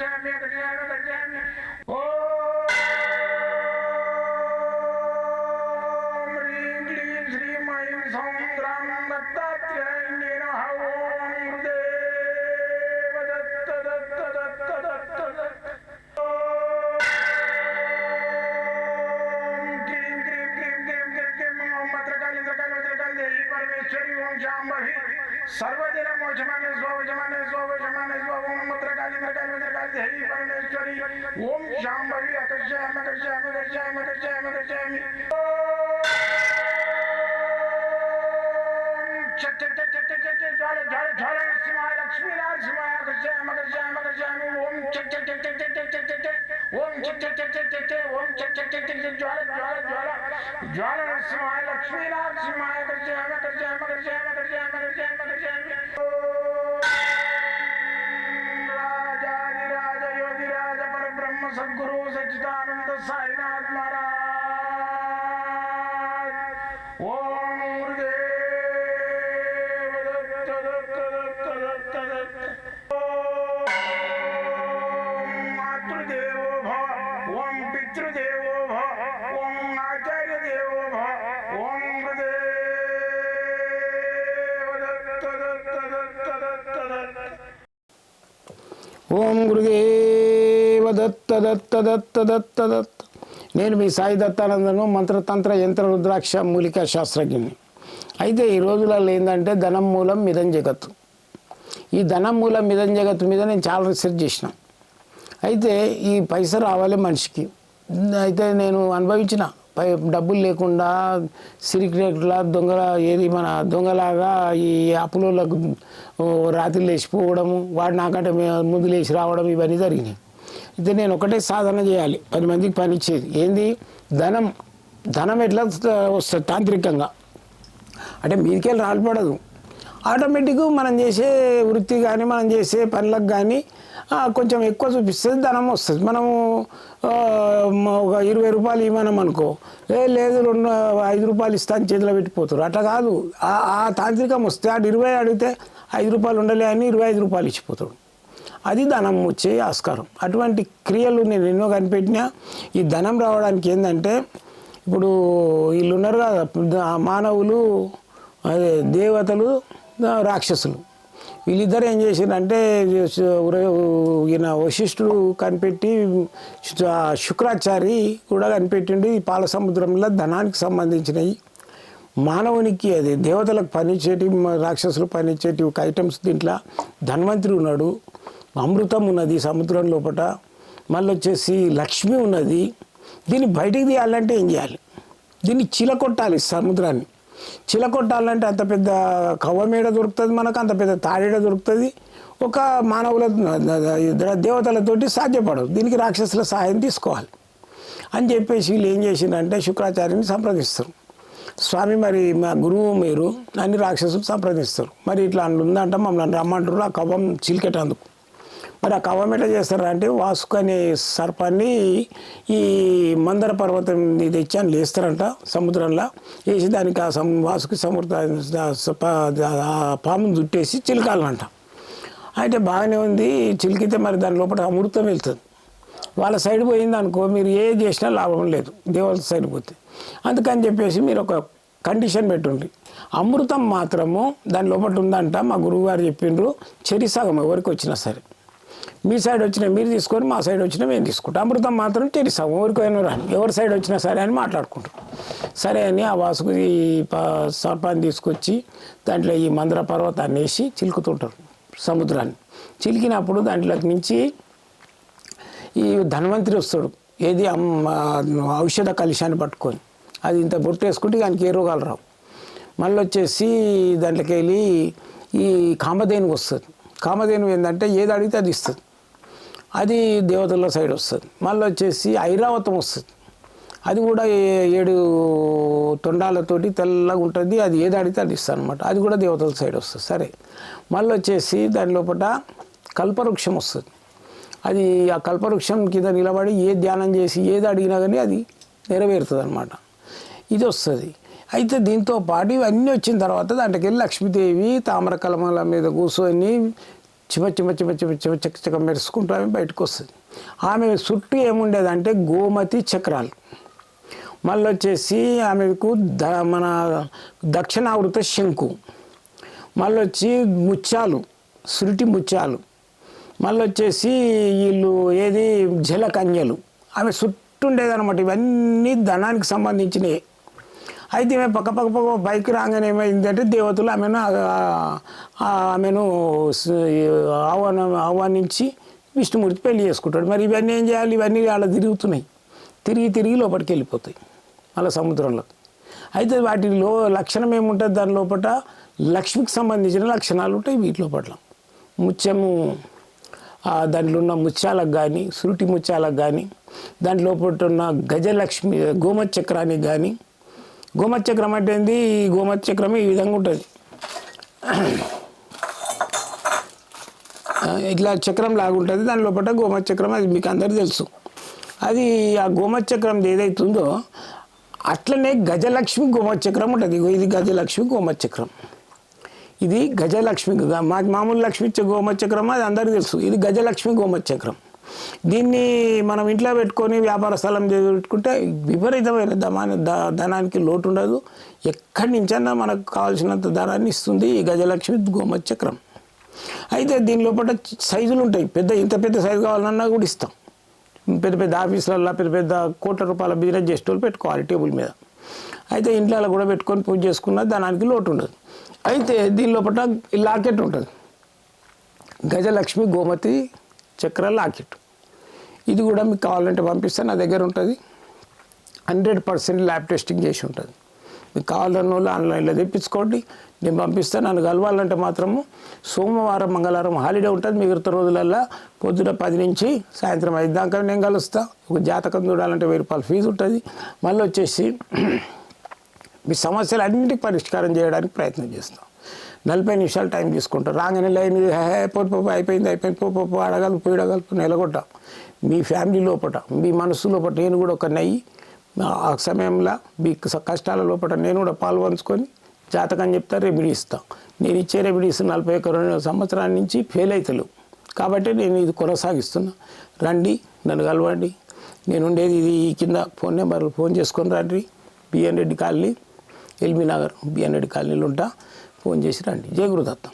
जाने लग जाने लग जाने ओ सर्वदिन मोजमाने स्व जमाने स्व जमाने ओम शाम्भवी अकर्षयाम अकर्षयाम अकर्षयाम अकर्षयाम अकर्षयामि ज्वाले ज्वाले ज्वाले नरसिंहाय लक्ष्मी नरसिंहाय अकर्षयाम अकर्षयाम अकर्षयामि ओम ओम ओम ज्वाले ज्वाले ज्वाला ज्वाले नरसिंहाय लक्ष्मी नरसिंहाय अकर्षयाम अकर्षयाम अकर्षयाम अकर्षयाम अकर्षयाम अकर्षयामि ओम गुरुदेव दत्त दत्त दत्त दत्त दत्त నేను మీ సాయి దత్తానందను మంత్రతంత్ర యంత్ర రుద్రాక్ష మూలిక శాస్త్రజ్ఞుని. అయితే ఈ రోజులలో ఏంటంటే ధనం మూలం మిథం జగత్తు. ఈ ధనం మూలం మిథం జగత్తు మీద నేను చాలా రీసెర్చ్ చేసిన. అయితే ఈ పైస రావాలి మనిషికి. అయితే నేను అనుభవించిన. పై డబ్బులు లేకుండా సిరిక్రేట్ల దొంగల ఏది మన దొంగలాగా ఈ అప్పులకు రాత్రి లేచిపోవడము వాడు నాకంటే ముందు లేచి రావడం ఇవన్నీ జరిగినాయి. అయితే నేను ఒకటే సాధన చేయాలి. పది మందికి పని ఇచ్చేది ఏంది? ధనం. ధనం ఎట్లా వస్తుంది తాంత్రికంగా? అంటే మీదికెళ్ళి రాలిపడదు. ఆటోమేటిక్ మనం చేసే వృత్తి కానీ మనం చేసే పనులకు కానీ కొంచెం ఎక్కువ చూపిస్తుంది ధనం వస్తుంది. మనము ఒక ఇరవై రూపాయలు ఇవ్వనం అనుకో ఏ లేదు రెండు ఐదు రూపాయలు ఇస్తాను చేతిలో పెట్టిపోతారు. అట్లా కాదు. ఆ- ఆ తాంత్రికం వస్తే ఆడు ఇరవై అడిగితే ఐదు రూపాయలు ఉండలే అని ఇరవై ఐదు రూపాయలు ఇచ్చిపోతాడు అది ధనం వచ్చే ఆస్కారం. అటువంటి క్రియలు నేను ఎన్నో కనిపెట్టినా ఈ ధనం రావడానికి ఏంటంటే ఇప్పుడు వీళ్ళు ఉన్నారు కదా మానవులు అదే దేవతలు రాక్షసులు. వీళ్ళిద్దరు ఏం చేసిందంటే ఈయన వశిష్ఠుడు కనిపెట్టి శుక్రాచారి కూడా కనిపెట్టిండు ఈ పాల సముద్రంలో ధనానికి సంబంధించినవి మానవునికి అది దేవతలకు పనిచేటి రాక్షసులు పనిచేటి ఒక ఐటమ్స్ దీంట్లో ధన్వంతుడు ఉన్నాడు. అమృతం ఉన్నది సముద్రం లోపట మళ్ళీ వచ్చేసి లక్ష్మి ఉన్నది. దీన్ని బయటికి తీయాలంటే ఏం చేయాలి? దీన్ని చిలకొట్టాలి సముద్రాన్ని. చిలకొట్టాలంటే అంత పెద్ద కవ్వమేడ దొరుకుతుంది మనకు అంత పెద్ద తాడేడ దొరుకుతుంది. ఒక మానవుల దేవతలతోటి సాధ్యపడదు. దీనికి రాక్షసుల సహాయం తీసుకోవాలి. అని చెప్పేసి వీళ్ళు ఏం చేసిందంటే శుక్రాచార్యుని సంప్రదిస్తారు. స్వామి మరి మా గురువు మీరు అన్ని రాక్షసులు సంప్రదిస్తారు. మరి ఇట్లా అందులో మమ్మల్ని రమ్మంటారు ఆ కవ్వం చిలికెటందుకు. మరి ఆ కవ్వం ఎట్లా చేస్తారా అంటే వాసుకు అనే సర్పాన్ని ఈ మందర పర్వతం ఇది తెచ్చి అని లేస్తారంట సముద్రంలో. వేసి దానికి ఆ సం వాసుకి సముద్ర ఆ పామును చుట్టేసి చిలకాలంట. అయితే బాగానే ఉంది. చిలికితే మరి దాని లోపల అమృతం వెళ్తుంది. వాళ్ళ సైడ్ పోయింది అనుకో మీరు ఏ చేసినా లాభం లేదు. దేవత సైడ్ పోతే. అందుకని చెప్పేసి మీరు ఒక కండిషన్ పెట్టుండ్రి. అమృతం మాత్రము దాని లోపల ఉందంట మా గురువు గారు చెప్పిండ్రు. చెరి సగం ఎవరికి వచ్చినా సరే. మీ సైడ్ వచ్చినా మీరు తీసుకొని మా సైడ్ వచ్చినా మేము తీసుకుంటాం. అమృతం మాత్రం చెరి ఎవరికైనా రాని. ఎవరి సైడ్ వచ్చినా సరే అని మాట్లాడుకుంటాం. సరే అని ఆ వాసుకు ఈ ప- సర్పాన్ని తీసుకొచ్చి దాంట్లో ఈ మందర పర్వతాన్ని వేసి చిలుకుతుంటారు సముద్రాన్ని. చిలికినప్పుడు దాంట్లోకి నుంచి ఈ ధన్వంతరి వస్తాడు. ఏది ఔషధ కలుషాన్ని పట్టుకొని. అది ఇంత బొట్టేసుకుంటే దానికి ఏ రోగాలు రావు. మళ్ళీ వచ్చేసి దాంట్లోకి వెళ్ళి ఈ కామధేనువు వస్తుంది. కామధేను ఏంటంటే ఏది అడిగితే అది ఇస్తుంది. అది దేవతల సైడ్ వస్తుంది. మళ్ళీ వచ్చేసి ఐరావతం వస్తుంది. అది కూడా ఏడు తొండాలతోటి తెల్లగా ఉంటుంది. అది ఏది అడిగితే అది ఇస్తాను అనమాట అది కూడా దేవతల సైడ్ వస్తుంది. సరే. మళ్ళీ వచ్చేసి దాని లోపల కల్పవృక్షం వస్తుంది. అది ఆ కల్పవృక్షం కింద నిలబడి ఏ ధ్యానం చేసి ఏది అడిగినా కానీ అది నెరవేరుతుంది అనమాట ఇది వస్తుంది. అయితే దీంతో పాటు ఇవన్నీ వచ్చిన తర్వాత దాంట్లోకి వెళ్ళి లక్ష్మీదేవి తామర కలమల మీద కూర్చొని చిమ చిమ చిమ చిమ చిమ చక్క చక్క మెరుసుకుంటూ ఆమె బయటకు వస్తుంది. ఆమె చుట్టూ ఏముండేదంటే గోమతి చక్రాలు. మళ్ళీ వచ్చేసి ఆమెకు ద మన దక్షిణావృత శంకు. మళ్ళీ వచ్చి ముత్యాలు సురిటి ముత్యాలు. మళ్ళీ వచ్చేసి వీళ్ళు ఏది? జలకన్యలు ఆమె చుట్టూ ఉండేదన్నమాట. ఇవన్నీ ధనానికి సంబంధించినవి అయితే ఈమె పక్క పక్క పక్క బైక్ రాగానే ఏమైందంటే దేవతలు ఆమెను ఆమెను ఆహ్వానం ఆహ్వానించి విష్ణుమూర్తి పెళ్ళి చేసుకుంటాడు. మరి ఇవన్నీ ఏం చేయాలి? ఇవన్నీ అలా తిరుగుతున్నాయి. తిరిగి తిరిగి లోపలికి వెళ్ళిపోతాయి మళ్ళీ సముద్రంలో. అయితే వాటి లో లక్షణం ఏముంటుంది? దాని లోపల లక్ష్మికి సంబంధించిన లక్షణాలు ఉంటాయి వీటి లోపల ముత్యము దాంట్లో ఉన్న ముత్యాలకు కానీ సురుటి ముత్యాలకు కానీ దాంట్లో లోపల ఉన్న గజలక్ష్మి గోమత్ చక్రానికి కానీ గోమత్ చక్రం అంటే ఏంది? ఈ గోమత్ చక్రం ఈ విధంగా ఉంటుంది. ఇట్లా చక్రం లాగా ఉంటుంది. దాని లోపల గోమత్ చక్రం అది మీకు అందరు తెలుసు. అది ఆ గోమత్యక్రం ఏదైతుందో అట్లనే గజలక్ష్మి గోమత్ చక్రం ఉంటుంది ఇది గజలక్ష్మి గోమత్ చక్రం ఇది గజలక్ష్మి మాకు మామూలు లక్ష్మి ఇచ్చే గోమత్ చక్రం అది అందరికీ తెలుసు. ఇది గజలక్ష్మి గోమత్ చక్రం దీన్ని మనం ఇంట్లో పెట్టుకొని వ్యాపార స్థలం పెట్టుకుంటే విపరీతమైన ధమాన ధనానికి లోటు ఉండదు ఎక్కడి నుంచైనా మనకు కావాల్సినంత ధనాన్ని ఇస్తుంది ఈ గజలక్ష్మి గోమత్ చక్రం అయితే దీని లోపల సైజులు ఉంటాయి. పెద్ద ఇంత పెద్ద సైజు కావాలన్నా కూడా ఇస్తాం. పెద్ద పెద్ద ఆఫీసులలో పెద్ద పెద్ద కోట్ల రూపాయల బిజినెస్ చేసేటోళ్ళు పెట్టుకోవాలి టేబుల్ మీద. అయితే ఇంట్లో కూడా పెట్టుకొని పూజ చేసుకున్న ధనానికి లోటు ఉండదు అయితే దీని లోపల లాకెట్ ఉంటుంది. గజలక్ష్మి గోమతి చక్ర లాకెట్. ఇది కూడా మీకు కావాలంటే పంపిస్తే నా దగ్గర ఉంటుంది. హండ్రెడ్ పర్సెంట్ ల్యాబ్ టెస్టింగ్ చేసి ఉంటుంది. మీకు కావాలన్న వాళ్ళు ఆన్లైన్లో తెప్పించుకోండి. నేను పంపిస్తాను. నన్ను కలవాలంటే మాత్రము సోమవారం మంగళవారం హాలిడే ఉంటుంది. మిగతా రోజులల్లా పొద్దున పది నుంచి సాయంత్రం ఐదు దాకా నేను కలుస్తా. ఒక జాతకం చూడాలంటే వెయ్యి రూపాయలు ఫీజు ఉంటుంది. మళ్ళీ వచ్చేసి మీ సమస్యలు అన్నింటికి పరిష్కారం చేయడానికి ప్రయత్నం చేస్తాం. నలభై నిమిషాలు టైం తీసుకుంటాం రాగానే లైన్ హే పోపు అయిపోయింది అయిపోయింది పోపు అడగలుపు ఇడగలుపు నిలగొట్ట మీ ఫ్యామిలీ లోపట మీ మనసు లోపట నేను కూడా ఒక నెయ్యి. ఆ సమయంలో మీ కష్టాల లోపల నేను కూడా పాల్పంచుకొని జాతకం చెప్తా రెమెడీ ఇస్తాం. నేను ఇచ్చే రెమెడీస్ నలభై ఒక రెండు సంవత్సరాల నుంచి ఫెయిల్ అవుతలేవు కాబట్టి నేను ఇది కొనసాగిస్తున్నా. రండి నన్ను కలవండి. నేను ఉండేది ఇది ఈ కింద ఫోన్ నెంబర్ ఫోన్ చేసుకొని రండి. BN Reddy colony LB Nagar BN Reddy కాలనీలో ఉంటా. ఫోన్ చేసి రండి జయ గురుదత్తం